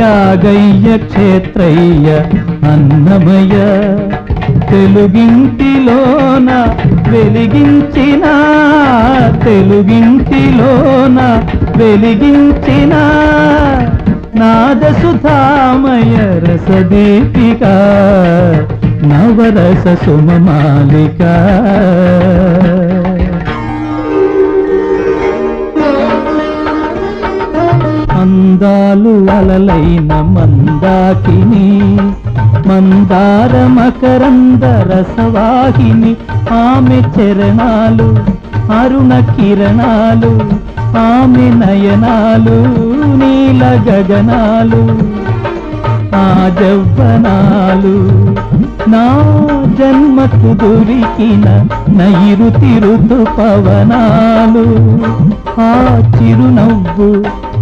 త్యాగయ్య క్షేత్రయ్య అన్నమయ్య. తెలుగింటిలోన వెలిగించిన తెలుగింటిలోన వెలిగించిన నాదసుధామయ రసదీపిక నవరస సుమమాలిక అందాలు అలలైన మందాకిని మందార మకరంద రసవాహిని ఆమె చరణాలు అరుణ కిరణాలు ఆమె నయనాలు నీల గగనాలు ఆ జవ్వనాలు నా జన్మకు దొరికిన నైరుతి ఋతు పవనాలు ఆ చిరునవ్వు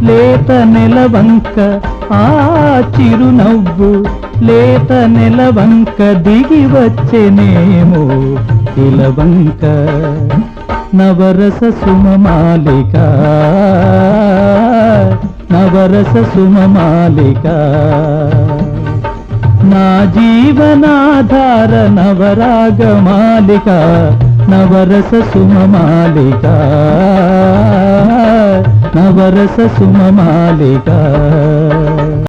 లేత నెలవంక ఆ చిరునవ్వు లేత నెలవంక దిగి వచ్చెనేమో ఇలవంక. నవరస సుమమాలిక నవరస సుమమాలిక. నా జీవనాధార నవరాగమాలిక నవరస సుమమాలికా. నవరస సుమమాలిక